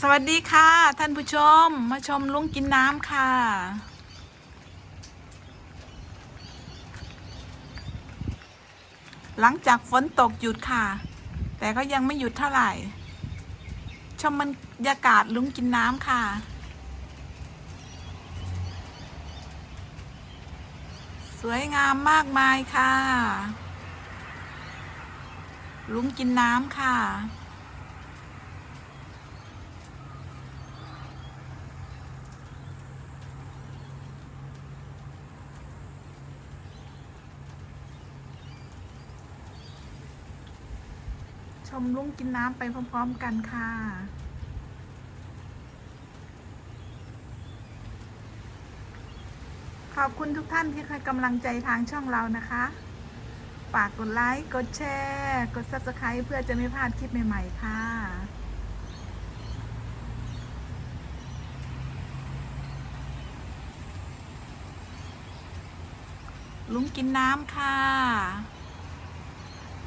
สวัสดีค่ะ ท่านผู้ชม มาชมลุงกินน้ำค่ะ หลังจากฝนตกหยุดค่ะ แต่ก็ยังไม่หยุดเท่าไหร่ ชมบรรยากาศลุงกินน้ำค่ะ สวยงามมากมายค่ะ ลุงกินน้ำค่ะ ชมลุงกินน้ำไปพร้อมๆกันค่ะขอบคุณทุกท่านที่ให้กำลังใจทางช่องเรานะคะ ฝากกดไลค์ กดแชร์ กด subscribe เพื่อจะไม่พลาดคลิปใหม่ ๆ ค่ะ ลุงกินน้ำค่ะ